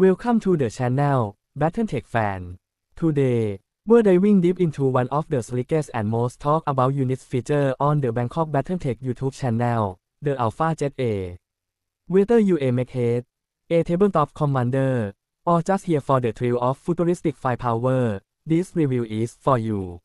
Welcome to the channel, BattleTech fan. Today, we're diving deep into one of the slickest and most talked about units feature on the Bangkok BattleTech YouTube channel, the Alpha Jet A. Whether you a makehead, a tabletop commander, or just here for the thrill of futuristic firepower, this review is for you.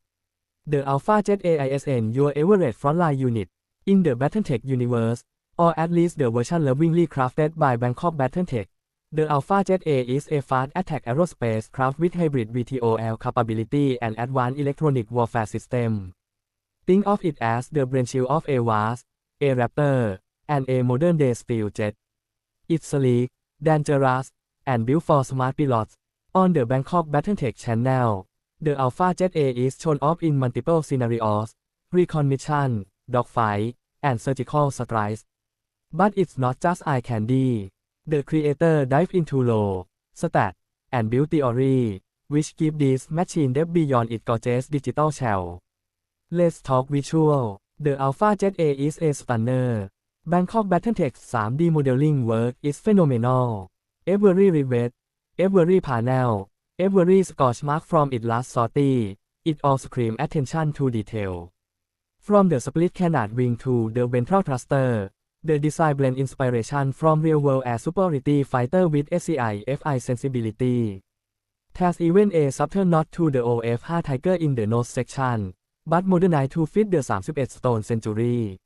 The Alpha Jet AISN your average frontline unit in the BattleTech universe, or at least the version lovingly crafted by Bangkok BattleTech. The Alpha Jet A is a fast attack aerospace craft with hybrid VTOL capability and advanced electronic warfare system. Think of it as the brainchild of a VAST, a Raptor, and a modern day steel jet. It's sleek, dangerous, and built for smart pilots. On the Bangkok BattleTech channel, the Alpha Jet A is shown off in multiple scenarios, recon mission, dogfight, and surgical strikes. But it's not just eye candy. The creator dive into law, stat, and build theory, which give this machine depth beyond its gorgeous digital shell. Let's talk visual. The Alpha Jet A is a stunner. Bangkok Battle Tech 3D modeling work is phenomenal. Every rivet, every panel, every scorch mark from its last sortie, it all scream attention to detail. From the split canard wing to the ventral thruster, the design blend inspiration from real-world air superiority fighter with SCI FI sensibility. There's even a subtle nod to the OF-5 Tiger in the nose section, but modernized to fit the 31 stone century.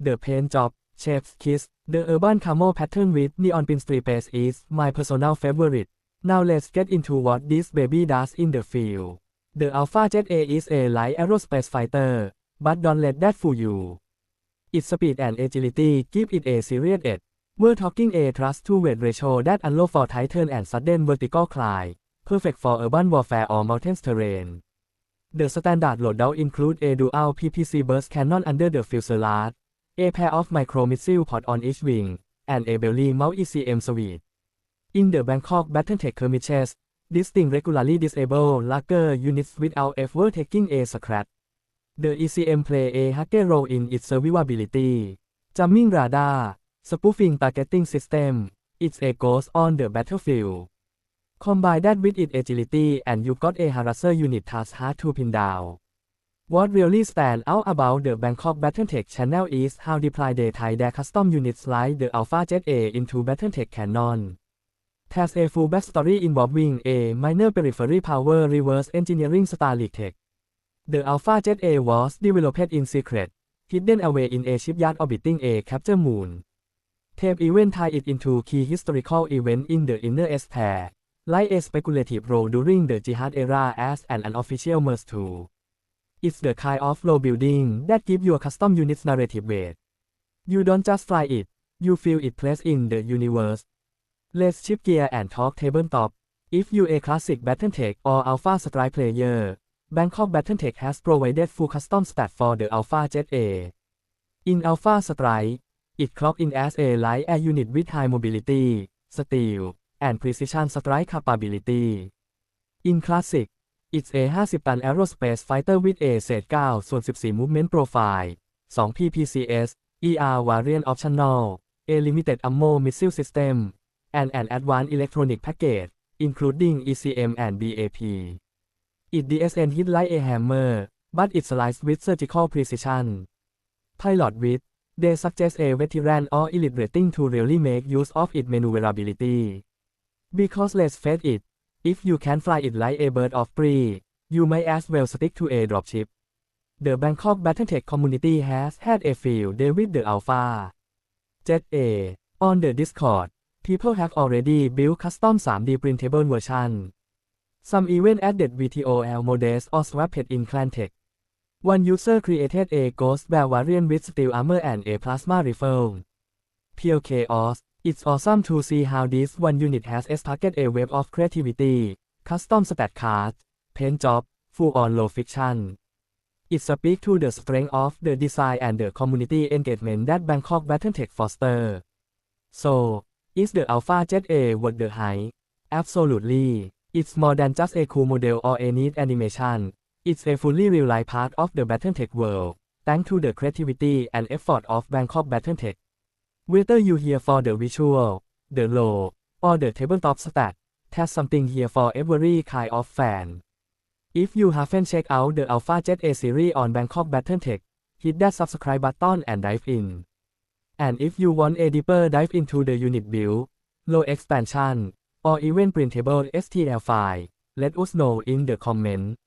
The paint job, chef's kiss, the urban camo pattern with neon pinstripes is my personal favorite. Now let's get into what this baby does in the field. The Alpha Jet A is a light aerospace fighter, but don't let that fool you. Its speed and agility give it a serious edge. We're talking a Trust to weight ratio that allow for tight turn and sudden vertical climb, perfect for urban warfare or mountains terrain. The standard loadout include a dual PPC burst cannon under the fuselage, a pair of micro missile pod on each wing, and a belly mount ECM suite. In the Bangkok BattleTech skirmishes, this thing regularly disable larger units without ever taking a scratch. The ECM play a hacker role in its survivability. Jamming radar, spoofing targeting system, it's a ghost on the battlefield. Combine that with its agility and you got a harasser unit that's hard to pin down. What really stands out about the Bangkok BattleTech channel is how deploy they tie their custom units like the Alpha Jet A into BattleTech Cannon. There's a full backstory involving a minor periphery power reverse engineering Starlink tech. The Alpha Jet A was developed in secret, hidden away in a shipyard orbiting a capture moon. Tape even tie it into key historical event in the inner sphere, like a speculative role during the Jihad era as an unofficial merge tool. It's the kind of role building that give your custom units narrative weight. You don't just fly it, you feel it place in the universe. Let's shift gear and talk tabletop. If you a classic BattleTech or Alpha Strike player, Bangkok BattleTech has provided full custom stat for the Alpha Jet A. In Alpha Strike, it clocked in as a light air unit with high mobility, steel, and precision strike capability. In Classic, it's a 50- ตัน aerospace fighter with a เศษ9ส่วน14 movement profile, 2 PPCS, ER variant optional, a limited ammo missile system, and an advanced electronic package, including ECM and BAP. It DSN hit like a hammer, but it sliced with surgical precision. Pilot with, they suggest a veteran or elite rating to really make use of its maneuverability. Because let's face it, if you can fly it like a bird of prey, you may as well stick to a dropship. The Bangkok BattleTech community has had a field day with the Alpha Jet A. On the Discord, people have already built custom 3D printable version. Some even added VTOL models or swapped in Clantech. One user created a Ghost Bear variant with steel armor and a plasma rifle. Pure chaos. It's awesome to see how this one unit has sparked a wave of creativity, custom stat cards, paint job, full-on low fiction. It speaks to the strength of the design and the community engagement that Bangkok BattleTech foster. So, is the Alpha Jet A worth the hype? Absolutely. It's more than just a cool model or a neat animation. It's a fully real-life part of the BattleTech world, thanks to the creativity and effort of Bangkok BattleTech. Whether you here for the visual, the low, or the tabletop stat. There's something here for every kind of fan. If you haven't checked out the Alpha Jet A series on Bangkok Battletech, hit that subscribe button and dive in. And if you want a deeper dive into the unit build, low expansion, or even printable STL file, let us know in the comment.